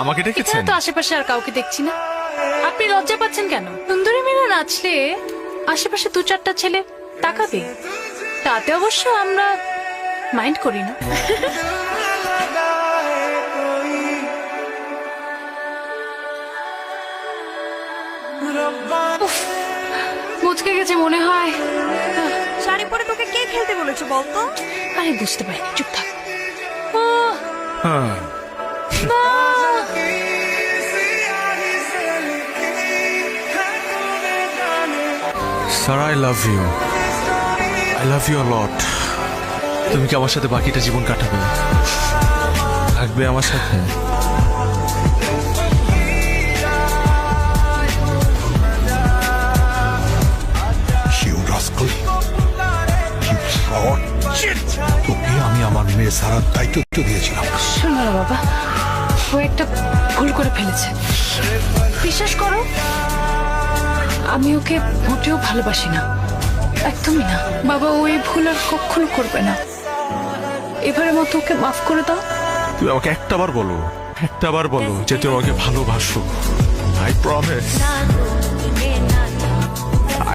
আমাকে এখানে তো আশেপাশে আর কাউকে দেখছি না। আপনি লজ্জা পাচ্ছেন কেন? সুন্দরী মেয়েরা নাচলে আশেপাশে দু চারটা ছেলে তাকাবে। তাতে অবশ্য আমরা মাইন্ড করি না। মুচকে গেছে মনে হয়। শাড়ি পরে তোকে কে খেলতে বলেছে বলতো আরে বুঝতে পারি চুপ থাক। ও, হ্যাঁ। না। Sir I love you I love you lot তুমি কি আমার সাথে বাকিটা জীবন কাটাবে? থাকবে আমার সাথে. তোকে আমি আমার মেয়ে সারার দায়িত্ব দিয়েছিলাম। শোনো বাবা ও একটা ভুল করে ফেলেছে। বিশ্বাস করো আমি ওকে মোটেও ভালোবাসি না। একদমই না। বাবা ওই ভুল আর কখনো করবে না। এবারে মতো ওকে মাফ করে দাও। তুমি আমাকে একটাবার বলো একটাবার বলো যে তুমি আমাকে ভালোবাসো। I promise